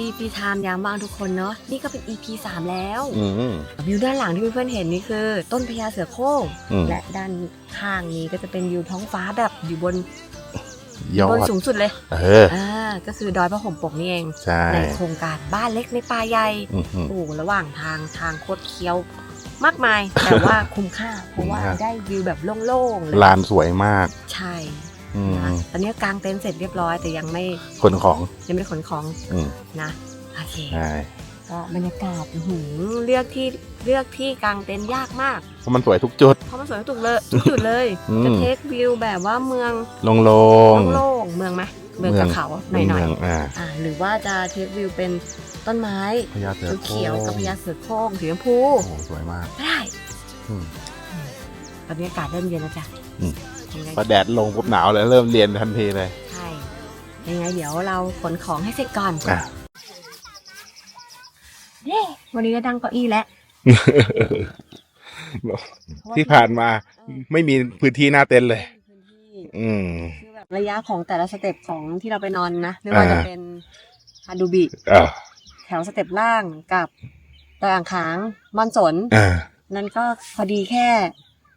ดีปีไทม์ยามว่างทุกคนเนาะนี่ก็เป็น EP 3 แล้วอืม วิวด้านหลังที่เพื่อนๆเห็นนี่คือ ต้นพญาเสือโคร่งอืม และด้านข้างนี้ก็จะเป็นวิวท้องฟ้าแบบอยู่บนยอบนดสูงสุดเลยเออ อ่าก็คือดอยพระห่มปกนี่เองใช่ในโครงการบ้านเล็กในป่าใหญ่ อืมอืมโอ้โหระหว่างทางทางโคตรเคี้ยวมากมาย แต่ว่าคุ้มค่า เพราะว่าคุ้มค่า ได้วิวแบบโล่งๆเลยลานสวยมาก ใช่ อืมนะตอนนี้กางเต็นท์เสร็จเรียบร้อยแต่ยังไม่ขนของ ยังไม่ได้ขนของอืมนะโอเค ใช่ก็บรรยากาศอื้อหือเลือกที่เลือกที่กางเต็นท์ยากมาก เพราะมันสวยทุกจุด เพราะมันสวยทุกเลยทุกจุดเลยอืม จะเทควิวแบบว่าเมืองโล่ง โล่งๆเมืองไหมเมืองกับเขาหเป็น่อยเมืงอ่าๆอ่าหรือว่าจะเทควิวเป็นต้นไม้พญาเสือโคร่งเขียวๆกับพญาเสือโคร่งสีชมพูโอ้โหสวยมาก ได้อืม ตอนนี้อากาศเริ่มเย็นแล้วจ้ะอืม ยังไงพอแดดลงปุ๊บหนาวเลยเริ่มเรียนทันทีเลยใช่ยังไงเดี๋ยวเราขนของให้เสร็จก่อนอะ เย้วันนี้ได้ดังเก้าอี้แล้วที่ผ่านมาไม่มีพื้นที่หน้าเต็นท์เลย พื้นที่อืม คือแบบระยะของแต่ละสเต็ปของที่เราไปนอนนะ ไม่ว่าจะอ่า เป็นฮาดูบิ อ่าแถวสเต็ปล่างกับตะอ่างขางมอนสน อ่านั่นก็พอดีแค่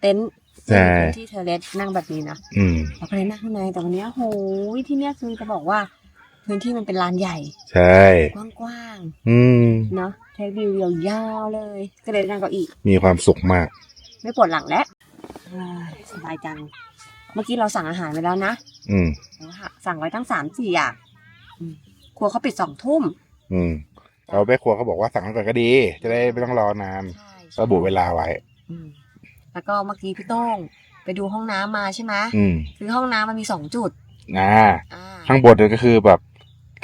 เต็นท์ ใช่พื้นที่เทอร์เลสนั่งแบบนี้นะอืม เราก็เลยนั่งข้างในแต่วันเนี้ยโหยที่เนี้ยคือจะบอกว่า พื้นที่มันเป็นลานใหญ่ใช่ กว้างอืม ๆเนาะเทควิวยาวๆเลย ก็เลยนั่งเก้าอี้มีความสุขมาก ไม่ปวดหลังแล้วอ่าสบายจัง เมื่อกี้เราสั่งอาหารไปแล้วนะอืมสั่งไว้ตั้งสามสี่อย่างอืมครัวเขาปิดสองทุ่มอืมเอาแม่ครัวเขาบอกว่าสั่งก่อนก็ดี จะได้ไม่ต้องรอนานใช่ระบุเวลาไว้ อืม แล้วก็เมื่อกี้พี่โต้งไปดูห้องน้ำมาใช่ไหมอืมคือห้องน้ำมันมีสองจุดอ่าอ่าข้างบนเนี่ยก็คือแบบ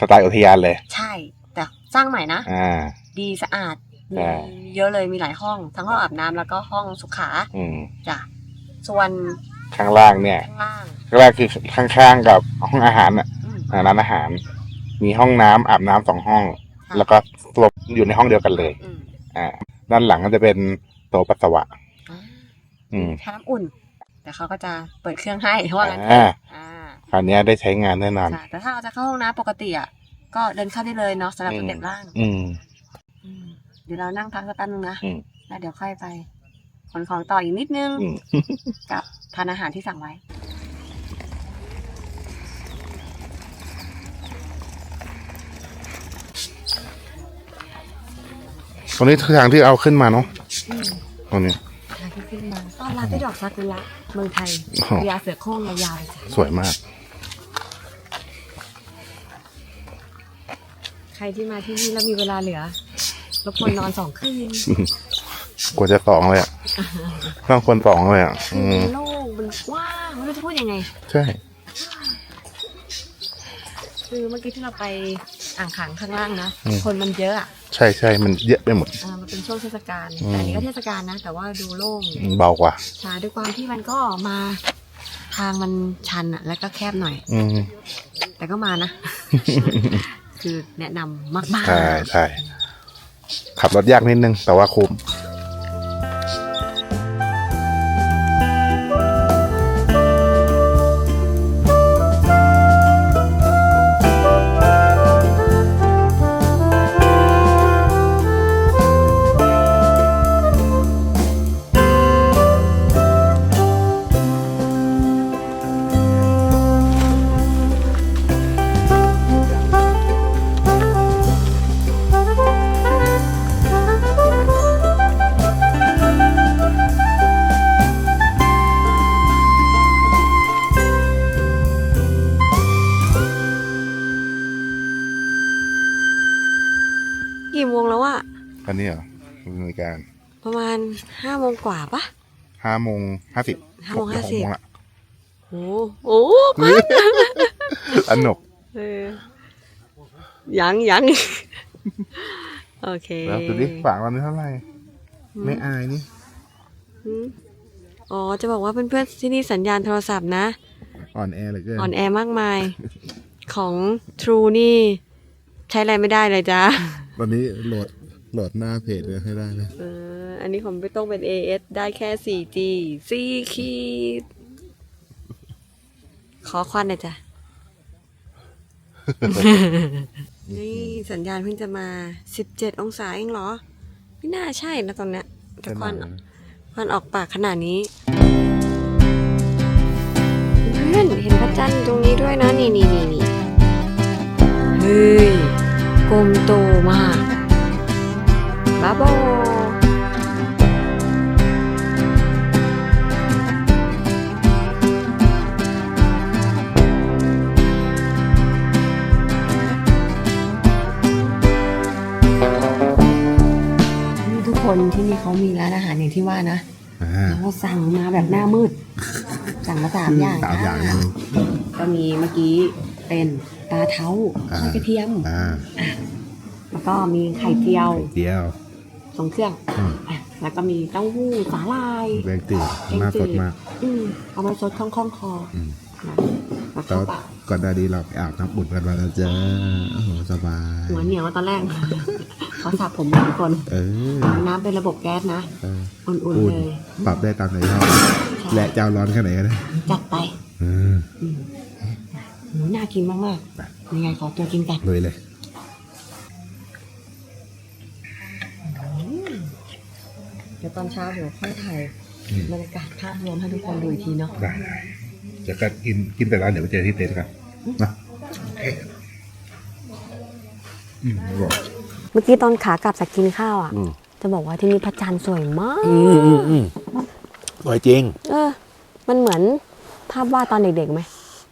สไตล์อุทยานเลย ใช่ แต่สร้างใหม่นะ อ่า ดีสะอาดใช่มีเยอะเลยมีหลายห้อง ทั้งห้องอาบน้ำแล้วก็ห้องสุขาอืมจ้ะส่วนข้างล่างเนี่ยข้างล่างข้างล่างคือข้างๆกับห้องอาหารอะอืมอ่าร้านอาหาร มีห้องน้ำอาบน้ำสองห้องค่ะแล้วก็รวมอยู่ในห้องเดียวกันเลย อืมอ่าด้านหลังก็จะเป็นโต๊ะปัสสาวะ อ่าอืมแค่น้ำอุ่น แต่เขาก็จะเปิดเครื่องให้ว่างั้นอ่า อ่าคราวเนี้ยได้ใช้งานแน่นอนใช่แต่ถ้าเราจะเข้าห้องน้ำปกติอะก็เดินเข้าได้เลยเนาะสำหรับอืมสเต็ปล่างอืม อืมเดี๋ยวเรานั่งพักสักแป๊บนึงนะอืม แล้วเดี๋ยวค่อยไปขนของต่ออีกนิดนึง อืม กับทานอาหารที่สั่งไว้ ตรงนี้คือทางที่เอาขึ้นมาเนาะตรงนี้ทางที่ขึ้น มาต้อนรับด้วยดอกซากุระเมืองไทยโอ้โหพญาเสือโคร่งยาวๆเลยจ้ะสวยมาก ใครที่มาที่นี่แล้วมีเวลาเหลือรบกวนนอนสองคืนกว่าจะสองเลยอะต้องคนสองเลยอะอืมมันโล่งมันกว้างไม่รู้จะพูดยังไง ใช่ คือเมื่อกี้ที่เราไปอ่างขางข้างล่างนะ คนมันเยอะอะ ใช่ใช่มันเยอะไปหมดอ่ามันเป็น ช่วงเทศกาลอืม แต่อันนี้ก็เทศกาลนะ แต่ว่าดูโล่งเบากว่า ใช่ด้วยความที่มันก็มา ทางมันชันอะแล้วก็แคบหน่อย อืมแต่ก็มานะ คือแนะนำมากใช่ใช่ขับรถยากนิดนึง แต่ว่าคุ้ม อะอันนี้เหรอนาฬิการประมาณห้าโมงกว่าปะห้าโมงห้าสิบห้าโมงห้าสิบละโหโอ้โอ้สนุกเออยังยังโอเคแล้วดูดิฝากวันนี้เท่าไหร่ ไม่อายนี่อืมอ๋อ จะบอกว่าเพื่อนๆที่นี่สัญญาณโทรศัพท์นะ อ่อนแอเหลือเกินอ่อนแอมากมาย ของ True นี่ ใช้อะไรไม่ได้เลยจ้า ตอนนี้โหลด โหลดหน้าเพจเลยให้ได้นะเอออันนี้ผมไม่ต้องเป็น AS ได้แค่ 4G 4ขีดขอควันหน่อยจ้ะ นี่สัญญาณเพิ่งจะมา 17 องศาเองเหรอ ไม่น่าใช่นะตรงเนี้ยแต่ควันควันออกปากขนาดนี้เพื่อนเห็นพระจันทร์ตรงนี้ด้วยนะ นี่นี่นี่นี่เฮ้ยกลมโตมาก บ้าบอนี่ทุกคนที่นี่เขามีร้านอาหารอย่างที่ว่านะอ่าเราสั่งมาแบบหน้ามืด สั่งมาสามอย่างสามอย่างนะเลยก็มีเมื่อกี้เป็นปลาเท้าอ่าทอดกระเทียมอ่าแล้วก็มีไข่เจียวเดียว ทรงเครื่องอืม อะแล้วก็มีเต้าหู้สาลายแรงจืดแกงมากจืสดดมาก อืมเอามาซดคล่องๆคออืมนะแล้วแล้เข้าวปากก่อนหน้านี้เราไปอาบน้ำอุ่นกันมาแล้วจ้าโอ้โหสบาย หัวเหนียวตอนแรกเขาสับผมเหมือนคนเออน้ำเป็นระบบแก๊สนะ เอออุ่นอุ่นๆเลย ปรับได้ตามใจชอบและจะเอาร้อนแค่ไหนก็ได้จัดไปเออ อืมหนูน่ากินมากๆยังไงขอตัวกินกัน เลยเลย ดี๋ยวตอนเช้าเดี๋ยวค่อยถ่ายบรรยากาศภาพรวมให้ทุกคนดูอีกทีเนาะได้จะก็กินกินแต่ร้านเดี๋ยวไปเจอที่เต็นท์กันนะโอเคอืมอร่อย เมื่อกี้ตอนขากลับจากกินข้าวอะ อืม จะบอกว่าที่นี่พระจันทร์สวยมาก อืมอืมอืมสวยจริง เออ มันเหมือนภาพวาดตอนเด็กๆไหม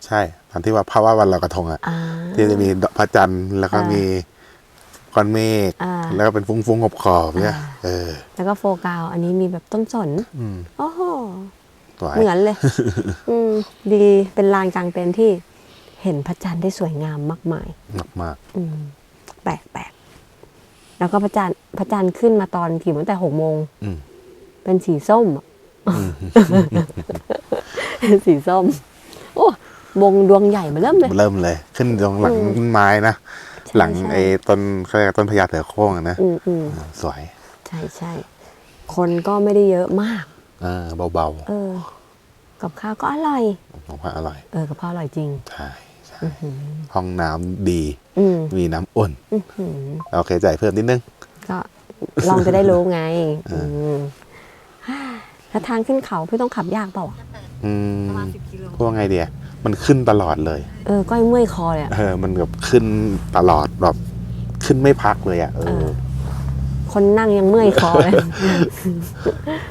ใช่ตอนที่ว่าภาพว่าวันลอยกระทงอะอ่า ที่จะมีดอกพระจันทร์แล้วก็อ่ามีมี ก้อนเมฆอ่า แล้วก็เป็นฟุ้งๆขอบๆเนี่ยอ่าเออแล้วก็โฟกาว อันนี้มีแบบต้นสนอืมโอ้โห สวยเหมือนเลย อืม ดีเป็นลานกลางเต็นท์ที่เห็นพระจันทร์ได้สวยงามมากมาย มากมากอืม แปลกแปลกแล้วก็พระจันทร์พระจันทร์ขึ้นมาตอนกี่โมงตั้งแต่หกโมงอืม เป็นสีส้มอะเป็นสีส้ม โอ้วงดวงใหญ่มาเริ่มเลย เริ่มเลย ขึ้นตรงหลังอืมต้นไม้นะใช่ หลังใช่ไอ้ต้นเขาเรียกต้นพญาเสือโคร่งอะนะอืมอืมสวยใช่ใช่คนก็ไม่ได้เยอะมากเออเบาเออ กับข้าวก็อร่อย ๆของพระอร่อยเออกับข้าวอร่อยจริง ใช่ใช่อื้อหือห้องน้ำดี อืมมีน้ำอุ่นอื้อหือ โอเคจ่ายเพิ่มนิดนึง ก็ลองจะได้รู้ไง อืมแล้วทางขึ้นเขาพี่ต้องขับยากเปล่าอะ อืมประมาณสิบกิโลพวกไงเดียมันขึ้นตลอดเลย เออก็เมื่อยคอเลยอะเออ มันแบบขึ้นตลอดแบบขึ้นไม่พักเลยอะเอเอออ คนนั่งยังเมื่อยคอเลย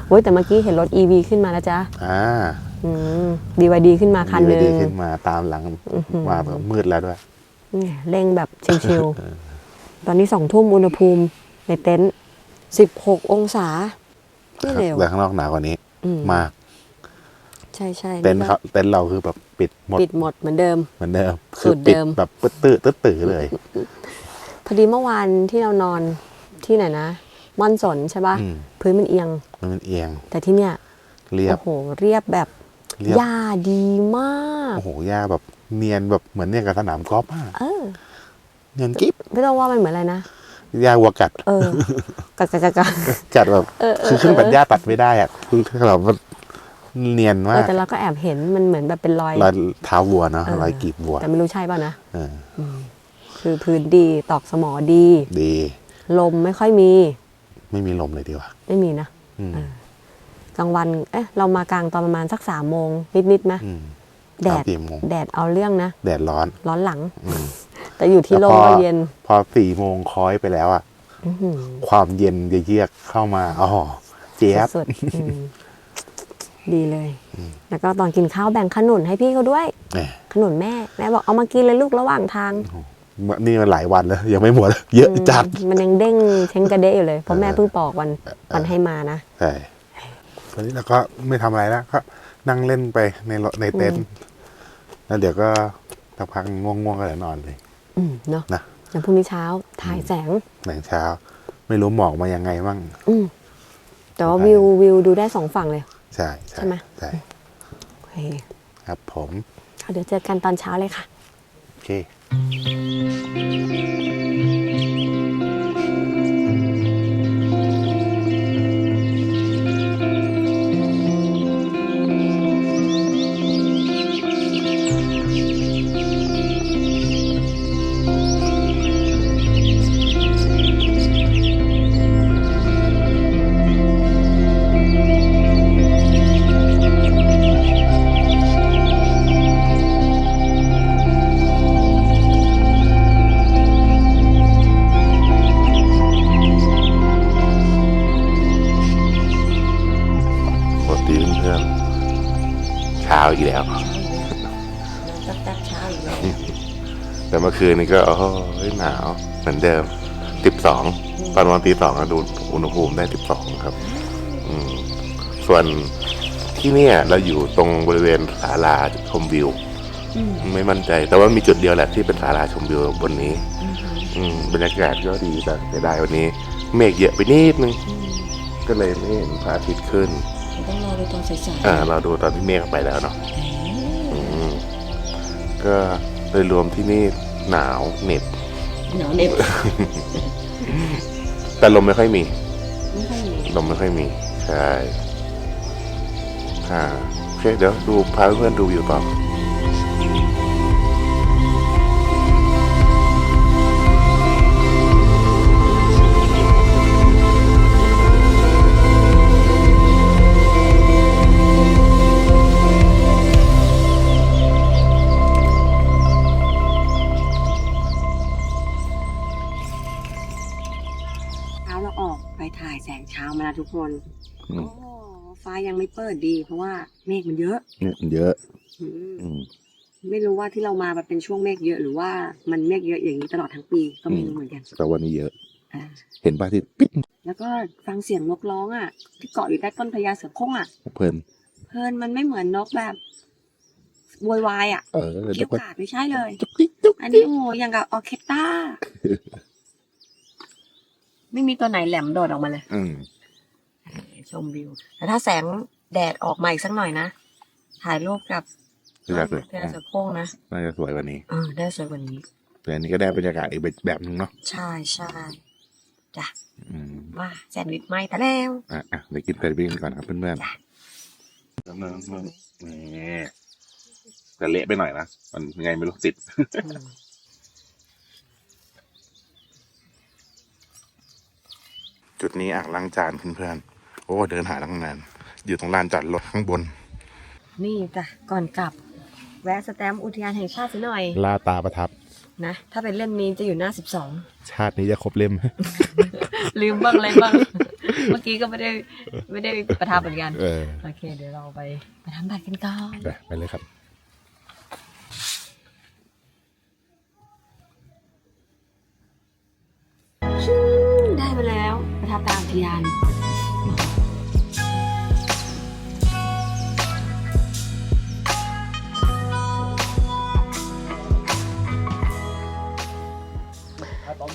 โอ้ยแต่เมื่อกี้เห็นรถ EV ขึ้นมาแล้วจ้ะอ่าอืมดีวดีขึ้นมาคันหดีนึ่ดีงขึ้นมาตามหลังอื้อหือ มาแบบมืดแล้วด้วย เนี่ยเร่งแบบชิวๆตอนนี้สองทุ่มอุณหภูมิในเต็นท์สิบหกองศาไม่เร็วแต่ข้างนอกหนาวกว่านี้ อืมาก ใช่ใช่เต็นท์เขาเต็นท์เราคือแบบปิดหมดปิดหมดเหมือนเดิม เหมือนเดิมสูคือตรปิดเดิม แบบปึ๊ดตื้อตึ๊ดตื้อเลย พอดีเมื่อวานที่เรานอนที่ไหนนะม่อนสนใช่ปะอืม พื้นมันเอียง มันเป็นเอียงแต่ที่เนี่ยเรียบ โอ้โหเรียบแบบเรียบ หญ้าดีมากโอ้โหหญ้าแบบเนียนแบบเหมือนเนี่ยกับสนามกอล์ฟอะเออเนียนกิ๊บไม่ต้องว่ามันเหมือนอะไรนะหญ้าวัวกัด เออ กัดกัดกัดกัดกัดแบบ เออเออ คือเครื่องตัดหญ้าตัดไม่ได้อะคือเรามัน เนียนเอมาอกแต่เราก็แอบเห็นมันเหมือนแบบเป็นรอยรอยเท้าวัวเนาะเออรอยกีบวัว แต่ไม่รู้ใช่ป่ะนะเออคือพื้นดีตอกสมอดี ดี ลมไม่ค่อยมี ไม่มีลมเลยดีกว่า ไม่มีนะอืมเออกลางวัน เอ๊ะ เรามากลางตอนประมาณสักสามโมงนิดๆไหมอืมแดดสามสี่โมงแดดเอาเรื่องนะ แดดร้อน ร้อนหลังอืมแต่อยู่ที่แล้ลวมพอก็เย็น พอสี่โมงคอยไปแล้วอะอื้อหือความเย็นเยือกๆเข้ามาอ๋อเจี๊ยบสุ ดๆอืมดีเลย แล้วก็ตอนกินข้าวแบ่งขนุนให้พี่เขาด้วยแหมขนุนแม่ แม่บอกเอามากินเลยลูกระหว่างทาง นี่มันหลายวันแล้ว ยังไม่หมดเยอะจัดอืมมันยังเด้งเช้งกระเดะอยู่เลย เพราะแม่เออเพิ่งปอกวันวันให้มานะ ใช่ตอนนี้เราก็ไม่ทำอะไรแล้วก็นั่งเล่นไปในรถในเต็นท์แล้วเดี๋ยวก็สักพักง่วงๆก็เลยนอนเลยอืมเนาะนะอย่างพรุ่งนี้เช้าถ่ายแสงหลังเช้า ไม่รู้หมอกมายังไงบ้าง อืมแต่ว่าวิววิวดูได้สองฝั่งเลย ใช่ใช่ไหมใช่โอเคครับผมเอาเดี๋ยวเจอกันตอนเช้าเลยค่ะ โอเค อีกแล้วตักตักเช้าอีกแล้วแต่เมื่อคืนนี้ก็โอ้โหหนาวเหมือนเดิมสิบสองตอนวันตีสองดูอุณหภูมิได้สิบสองครับ อืมส่วนที่เนี่ยเราอยู่ตรงบริเวณศาลาชมวิวไม่มั่นใจ แต่ว่ามีจุดเดียวแหละที่เป็นศาลาชมวิวบนนี้ อืมบรรยากาศก็ดีแต่เสียดายวันนี้ เมฆเยอะไปนิดนึง ก็เลยไม่เห็นพระอาทิตย์ขึ้น ต้องรอดูตอนสายอ่าเราดูตอนที่เมฆไปแล้วเนาะอืมก็โดยรวมที่นี่หนาวเหน็บ หนาวเหน็บแต่ลมไม่ค่อยมี ไม่ค่อยมีลมไม่ค่อยมี ใช่ อ่า โอเค เดี๋ยวดูพาเพื่อนๆดูวิวต่อ อืมโอ้ฟ้ายังไม่เปิดดี เพราะว่าเมฆมันเยอะเนี่ยเยอะ อืมอืม ไม่รู้ว่าที่เรามามันเป็นช่วงเมฆเยอะหรือว่ามันเมฆเยอะอย่างนี้ตลอดทั้งปีก็ไม่รู้เหมือนกันแต่วันนี้เยอะ อ่าเห็นพระอาทิตย์ปิ๊ดแล้วก็ฟังเสียงนกร้องอะ ที่เกาะอยู่ใต้ต้นพญาเสือโคร่งอะ เพลินเพลินมันไม่เหมือนนกแบบโวยวายอะเออเกี่แล้ยววก็กาดไม่ใช่เลย จุกจิ๊กจุกอันนี้โอ้ยังกับออร์เคสตราไม่มีตัวไหนแหลมโดดออกมาเลย อืม ชมวิว แต่ถ้าแสงแดดออกมาอีกสักหน่อยนะ ถ่ายรูปกับที่รักเลยพญาเสือโคร่งนะน่าจะสวยกว่านี้เออได้สวยกว่านี้แต่อันนี้ก็ได้บรรยากาศอีกแบบนึงเนาะใช่ใช่จ้ะอืมว่าแซนด์วิชไหมแต่แล้วอะอะเดี๋ยวกินแซนด์วิชกันก่อนครับเพื่อนจ้ะๆแล้วมันมันนี่แต่เละไปหน่อยนะ มันยังไงไม่รู้ติดอืมจุดนี้อ่างล้างจานเพื่อนๆโอ้เดินหาตั้งนานอยู่ตรงลานจอดรถข้างบน นี่จ้ะก่อนกลับ แวะสแตมป์อุทยานแห่งชาติซะหน่อย ลาตาประทับ นะ ถ้าเป็นเล่มนี้จะอยู่หน้าสิบสองชาตินี้จะครบเล่ม ลืมบ้างอะไรบ้าง เมื่อกี้ก็ไม่ได้ไม่ได้ประทับเหมือนกัน เออโอเค เดี๋ยวเราไปไปทำบัตรกันก่อนไปไปเลยครับได้มาแล้วประทับตามอุทยาน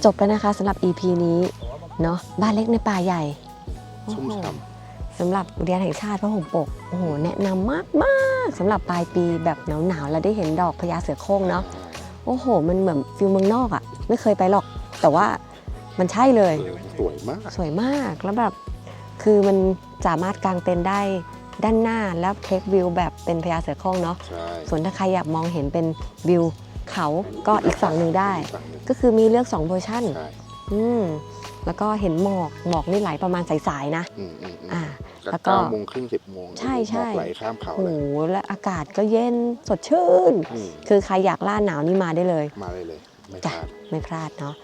จบไปนะคะสำหรับ EP นี้เนาะบ้านเล็กในป่าใหญ่ชุ่มโอ้โหฉ่สำหรับอุทยานแห่งชาติพระหงส์ปกโอ้โหแนะนำมากมากๆสำหรับปลายปีแบบหนาวๆแล้วได้เห็นดอกพญาเสือโคร่งเนาะโอ้โห มันเหมือนฟิลเมืองนอกอะ่ะ ไม่เคยไปหรอก แต่ว่ามันใช่เลยำสวยมาก สวยมากแล้วแบบคือมันสามารถกางเต็นท์ได้ด้านหน้าแล้วเทควิวแบบเป็นพญาเสือโคร่งเนาะ ใช่ ส่วนถ้าใครอยากมองเห็นเป็นวิว เขาก็อีกฝั่งหนึ่งได้ฝั่งหนึ่งก็คือมีเลือก2เวอร์ชันใช่อืมแล้วก็เห็นหมอกหมอกนี่ไหลประมาณสายๆนะ อืมอืมอืมอ่า จากแล้วก็เก้าโมงครึ่งสิบโมงใช่ใช่ หมอกไหลข้ามเขาโอ้เลโหยและอากาศก็เย็นสดชื่น อืมคือใครอยากล่าหนาวนี่มาได้เลย มาเลยเลยไม่พจ้ะ ลาด ไม่พลาดเนาะ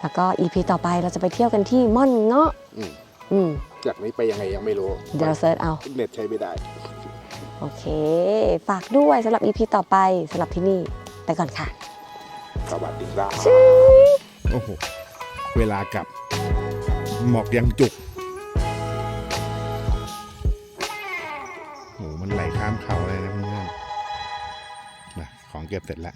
แล้วก็ EP ต่อไปเราจะไปเที่ยวกันที่ม่อนเงาะอืม อืมจากนี้ไปยังไงยังไม่รู้เดี๋ยวเราเซิร์ชเอา เน็ตใช้ไม่ได้ โอเค ฝากด้วยสำหรับ EP ต่อไปสำหรับที่นี่ ไปก่อนค่ะ สวัสดีครับโอ้โห เวลากลับ หมอกยังจุกโหมันไหลข้ามเขาเลยนะเพื่อนๆนะของเก็บเสร็จแล้ว